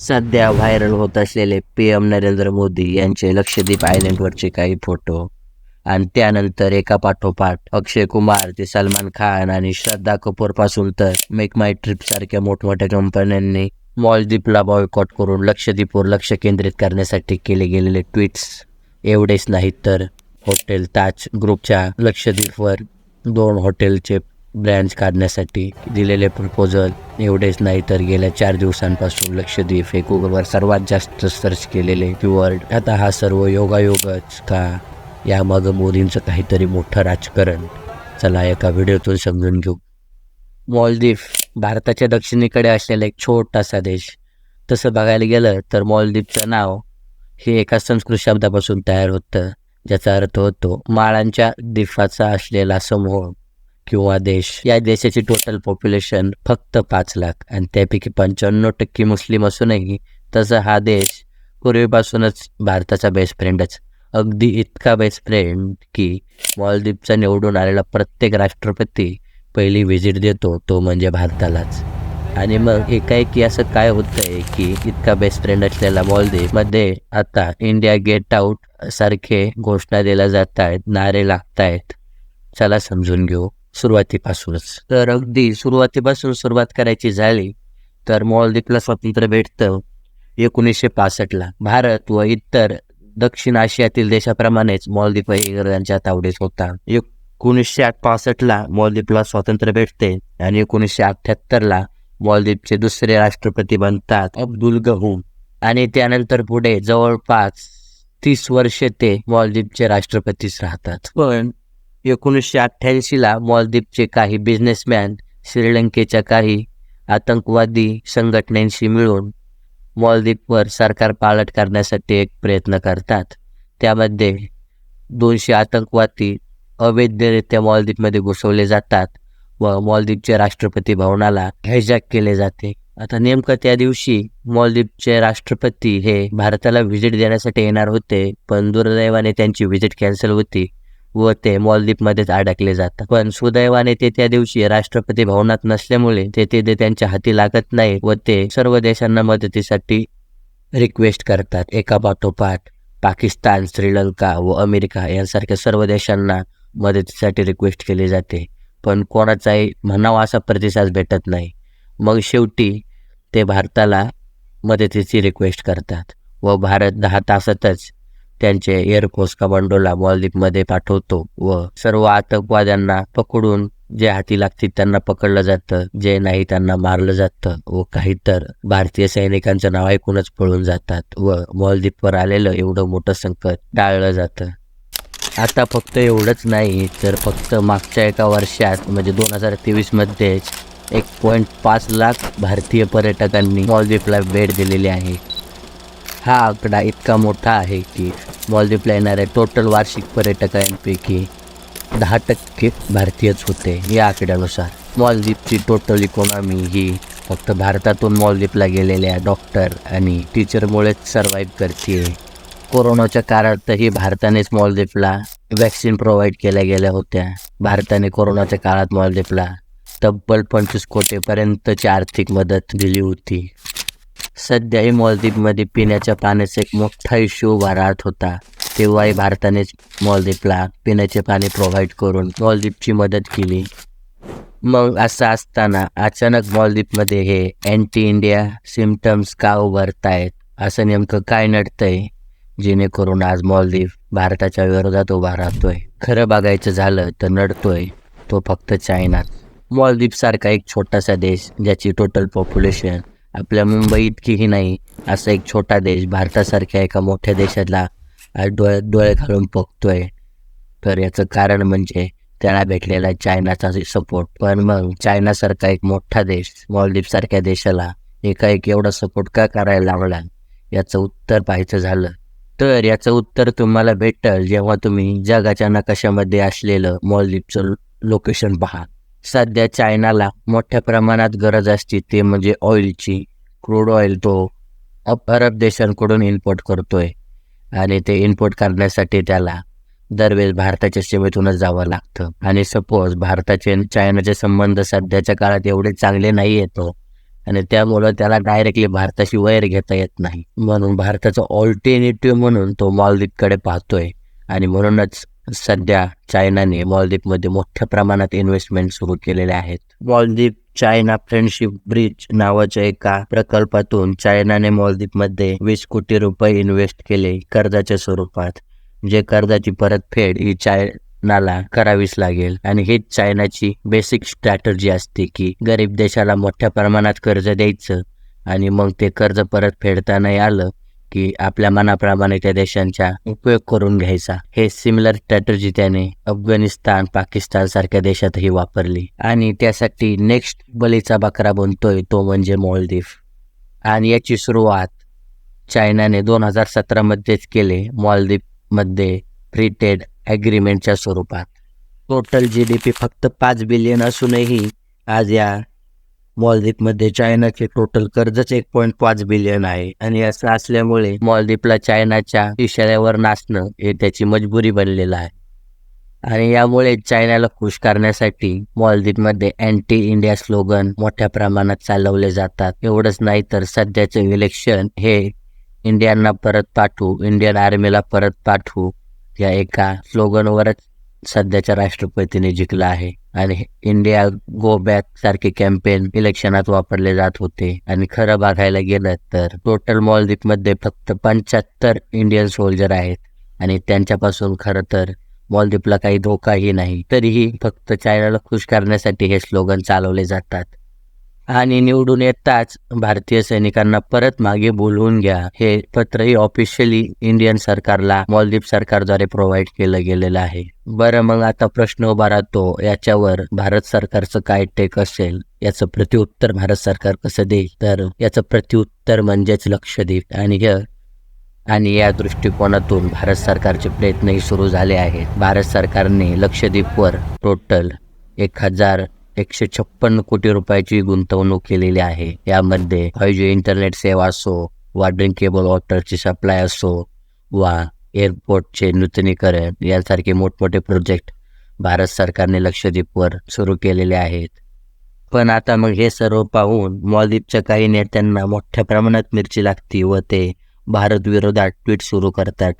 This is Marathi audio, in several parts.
सध्या व्हायरल होत असलेले पी एम नरेंद्र मोदी यांचे लक्षद्वीप आयलंडवरचे काही फोटो आणि त्यानंतर एका पाठोपाठ अक्षय कुमार ते सलमान खान आणि श्रद्धा कपूरपासून तर मेक माय ट्रिप सारख्या मोठमोठ्या कंपन्यांनी मॉलदीपला बॉयकॉट करून लक्षद्वीपवर लक्ष केंद्रित करण्यासाठी केले गेलेले ट्विट्स एवढेच नाहीत तर हॉटेल ताज ग्रुपच्या लक्षद्वीपवर दोन हॉटेलचे ब्रँच काढण्यासाठी दिलेले प्रपोजल एवढेच नाही तर गेल्या चार दिवसांपासून लक्षद्वीप हे गुगलवर सर्वात जास्त सर्च केलेले कीवर्ड आता हा सर्व योगायोगच का? यामागं मोदींचं काहीतरी मोठं राजकारण. चला एका व्हिडिओतून समजून घेऊ. मॉलदीव भारताच्या दक्षिणेकडे असलेला एक छोटासा देश. तसं बघायला गेलं तर मॉलदीवचं नाव हे एका संस्कृत शब्दापासून तयार होतं ज्याचा अर्थ होतो माळांच्या द्वीपाचा असलेला समूह. किंवा देश. या देशाची टोटल पॉप्युलेशन फक्त पाच लाख आणि त्यापैकी पंच्याण्णव टक्के मुस्लिम असूनही तसा हा देश पूर्वीपासूनच भारताचा बेस्ट फ्रेंडच अगदी इतका बेस्ट फ्रेंड की मॉलदीपचा निवडून आलेला प्रत्येक राष्ट्रपती पहिली व्हिजिट देतो तो म्हणजे भारतालाच. आणि मग एकाएकी असं काय होतंय की इतका बेस्ट फ्रेंड असलेला मॉलदीवमध्ये आता इंडिया गेट आउट सारखे घोषणा दिल्या जात आहेत नारे लागत आहेत चला समजून घेऊ. सुरुवातीपासूनच. तर अगदी सुरुवातीपासून सुरुवात करायची झाली तर मॉलदीपला स्वातंत्र्य भेटतं एकोणीसशे पासष्टला. भारत व इतर दक्षिण आशियातील देशाप्रमाणेच मॉलदीप इंग्रजांच्या तावडीत होता. एकोणीसशे पासष्टला मॉलदीपला स्वातंत्र्य भेटते आणि एकोणीसशे अठ्ठ्याहत्तरला मॉलदीपचे दुसरे राष्ट्रपती बनतात अब्दुल गहूम. आणि त्यानंतर पुढे जवळपास तीस वर्षे ते मॉलदीपचे राष्ट्रपतीच राहतात. पण एकोणीसशे अठ्ठ्याऐंशीला मॉलदीपचे काही बिझनेसमॅन श्रीलंकेच्या काही आतंकवादी संघटनांशी मिळून मॉलदीपवर सरकार पालट करण्यासाठी एक प्रयत्न करतात. त्यामध्ये दोनशे आतंकवादी अवैधरित्या मॉलदीपमध्ये घुसवले जातात व मॉलदीपचे राष्ट्रपती भवनाला हायजॅक केले जाते. आता नेमकं त्या दिवशी मॉलदीपचे राष्ट्रपती हे भारताला व्हिजिट देण्यासाठी येणार होते पण दुर्दैवाने त्यांची व्हिजिट कॅन्सल होती. व ते मॉलदीपमध्येच अडकले जातात. पण सुदैवाने ते त्या दिवशी राष्ट्रपती भवनात नसल्यामुळे तेथे ते त्यांच्या हाती लागत नाही व ते सर्व देशांना मदतीसाठी रिक्वेस्ट करतात. एका पाठोपाठ पाकिस्तान श्रीलंका व अमेरिका यांसारख्या सर्व देशांना मदतीसाठी रिक्वेस्ट केली जाते. पण कोणाचाही म्हणावा असा प्रतिसाद भेटत नाही. मग शेवटी ते भारताला मदतीची रिक्वेस्ट करतात व भारत दहा तासातच त्यांचे एअरफोर्स कमांडोला मॉलदीपमध्ये पाठवतो व सर्व आतंकवाद्यांना पकडून जे हाती लागतील त्यांना पकडलं जातं जे नाही त्यांना मारलं जातं व काही तर भारतीय सैनिकांचं नाव ऐकूनच पळून जातात व मॉलदीपवर आलेलं एवढं मोठं संकट टाळलं जातं. आता फक्त एवढंच नाही तर फक्त मागच्या एका वर्षात म्हणजे दोन हजार तेवीसमध्येच एक पॉईंट पाच लाख भारतीय पर्यटकांनी मॉलदीपला भेट दिलेली आहे. हा आकडा इतका मोठा आहे की मॉलदीपला येणाऱ्या टोटल वार्षिक पर्यटकांपैकी दहा टक्के भारतीयच होते या आकड्यानुसार. मॉलदीपची टोटल इकॉनॉमी ही फक्त भारतातून मॉलदीपला गेलेल्या डॉक्टर आणि टीचरमुळेच सर्वाईव्ह करते. कोरोनाच्या काळातही भारतानेच मॉलदीपला वॅक्सिन प्रोव्हाइड केल्या गेल्या होत्या. भारताने कोरोनाच्या काळात मॉलदीपला तब्बल पंचवीस कोटीपर्यंतची आर्थिक मदत दिली होती. सध्याही मॉलदीपमध्ये पिण्याच्या पाण्याचा एक मोठा इश्यू उभा राहत होता. तेव्हाही भारतानेच मॉलदीपला पिण्याचे पाणी प्रोव्हाइड करून मॉलदीपची मदत केली. मग असं असताना अचानक मॉलदीपमध्ये हे अँटी इंडिया सिमटम्स का उभारत आहेत असं नेमकं काय नडतंय? जेणेकरून आज मॉलदीप भारताच्या विरोधात उभा राहतोय. खरं बघायचं झालं तर नडतोय. तो फक्त चायनाच. मॉलदीपसारखा एक छोटासा देश ज्याची टोटल पॉप्युलेशन आपल्या मुंबई इतकीही नाही असा एक छोटा देश भारतासारख्या एका मोठ्या देशाला डोळे डोळे घालून बघतोय तर याचं कारण म्हणजे त्याला भेटलेला चायनाचा सपोर्ट पण मग चायनासारखा एक मोठा देश मॉलदीपसारख्या देशाला एकाएक एवढा सपोर्ट का करायला लागला याचं उत्तर पाहायचं झालं. तर याचं उत्तर तुम्हाला भेटेल जेव्हा तुम्ही जगाच्या नकाशामध्ये असलेलं मॉलदीपचं लोकेशन पहा. सध्या चायनाला मोठ्या प्रमाणात गरज असते ते म्हणजे ऑइलची क्रूड ऑइल तो अप अरब देशांकडून इम्पोर्ट करतोय. आणि ते इम्पोर्ट करण्यासाठी त्याला दरवेळेस भारताच्या सीमेतूनच जावं लागतं. आणि सपोज भारताचे चायनाचे संबंध सध्याच्या काळात एवढे चांगले नाही येतो आणि त्यामुळं त्याला डायरेक्टली भारताशी वैर घेता येत नाही. म्हणून भारताचा ऑल्टरनेटिव्ह म्हणून तो मालदीपकडे पाहतोय. आणि म्हणूनच सध्या चायनाने मालदीवमध्ये मोठ्या प्रमाणात इन्व्हेस्टमेंट सुरू केलेले आहेत. मालदीप चायना फ्रेंडशिप ब्रिज नावाच्या एका प्रकल्पातून चायनाने मालदीवमध्ये वीस कोटी रुपये इन्व्हेस्ट केले कर्जाच्या स्वरूपात. जे कर्जाची परतफेड ही चायनाला करावीच लागेल. आणि हीच चायनाची बेसिक स्ट्रॅटर्जी असते की गरीब देशाला मोठ्या प्रमाणात कर्ज द्यायचं आणि मग ते कर्ज परत फेडता नाही आलं की आपल्या मनाप्रमाणे त्या देशांचा उपयोग करून घ्यायचा. हे सिमिलर स्ट्रॅटर्जी त्याने अफगाणिस्तान पाकिस्तान सारख्या देशातही वापरली. आणि त्यासाठी नेक्स्ट बलीचा बकरा बनतोय तो म्हणजे मॉलदीव. आणि याची सुरुवात चायनाने दोन हजार सतरामध्येच केले मालदीवमध्ये फ्री ट्रेड ॲग्रीमेंटच्या स्वरूपात. टोटल जी डी पी फक्त पाच बिलियन असूनही आज या मॉलदीपमध्ये चायनाचे टोटल कर्जच एक पॉईंट पाच बिलियन आहे. आणि असं असल्यामुळे मॉलदीपला चायनाच्या इशाऱ्यावर नाचणं हे त्याची मजबुरी बनलेलं आहे. आणि यामुळे चायनाला खुश करण्यासाठी मॉलदीपमध्ये अँटी इंडिया स्लोगन मोठ्या प्रमाणात चालवले जातात. एवढंच नाही तर सध्याचे इलेक्शन हे इंडियांना परत पाठवू इंडियन आर्मीला परत पाठवू या एका स्लोगनवरच सध्याच्या राष्ट्रपतीने जिंकला आहे. आणि इंडिया गो बॅक सारखे कॅम्पेन इलेक्शनात वापरले जात होते. आणि खरं बघायला गेलं तर टोटल मालदीवमध्ये फक्त पंच्याहत्तर इंडियन सोल्जर आहेत. आणि त्यांच्यापासून खरं तर मॉलदीपला काही धोकाही नाही. तरीही फक्त चायनाला खुश करण्यासाठी हे स्लोगन चालवले जातात. आणि निवडून येताच भारतीय सैनिकांना परत मागे बोलवून घ्या. हे पत्रही ऑफिशियली इंडियन सरकारला मालदीव सरकारद्वारे प्रोव्हाइड केलं गेलेलं आहे. बरं मग आता प्रश्न उभा राहतो. याच्यावर भारत सरकारचं काय टेक असेल? याचं प्रत्युत्तर भारत सरकार कसं देईल? तर याचं प्रत्युत्तर म्हणजेच लक्षद्वीप आणि हे आणि या दृष्टिकोनातून भारत सरकारचे प्रयत्नही सुरू झाले आहेत. भारत सरकारने लक्षद्वीपवर टोटल एक हजार एकशे छप्पन्न कोटी रुपयाची गुंतवणूक केलेली आहे. यामध्ये फाय जी इंटरनेट सेवा असो वा ड्रिंकेबल वॉटरची सप्लाय असो वा एअरपोर्टचे नूतनीकरण यासारखे मोठमोठे प्रोजेक्ट भारत सरकारने लक्षद्वीपवर सुरू केलेले आहेत. पण आता मग हे सर्व पाहून मॉलदीपच्या काही नेत्यांना मोठ्या प्रमाणात मिरची लागती व ते भारत विरोधात ट्विट सुरू करतात.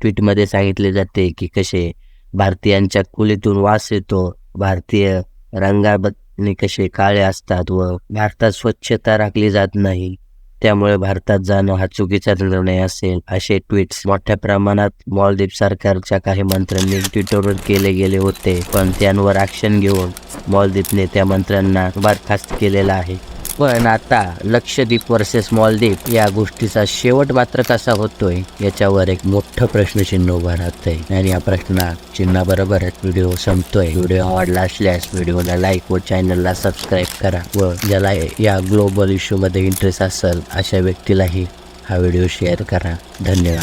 ट्विटमध्ये सांगितले जाते की कसे भारतीयांच्या कुलीतून वास येतो भारतीय रंगाबद्दल कसे काळे असतात व भारतात स्वच्छता राखली जात नाही त्यामुळे भारतात जाणं हा चुकीचा निर्णय असेल असे ट्विट्स मोठ्या प्रमाणात मॉलदीप सरकारच्या काही मंत्र्यांनी ट्विटरवर केले गेले होते पण त्यांवर ॲक्शन घेऊन मॉलदीपने त्या मंत्र्यांना बरखास्त केलेला आहे. पण आता लक्षद्वीप वर्सेस मॉलदीप या गोष्टीचा शेवट मात्र कसा होतोय याच्यावर एक मोठं प्रश्नचिन्ह उभं राहतंय. आणि या प्रश्ना चिन्हाबरोबरच व्हिडिओ संपतोय. व्हिडिओ आवडला असल्यास व्हिडिओला लाईक व चॅनलला सबस्क्राईब करा व ज्याला या ग्लोबल इश्यूमध्ये इंटरेस्ट असेल अशा व्यक्तीलाही हा व्हिडिओ शेअर करा. धन्यवाद.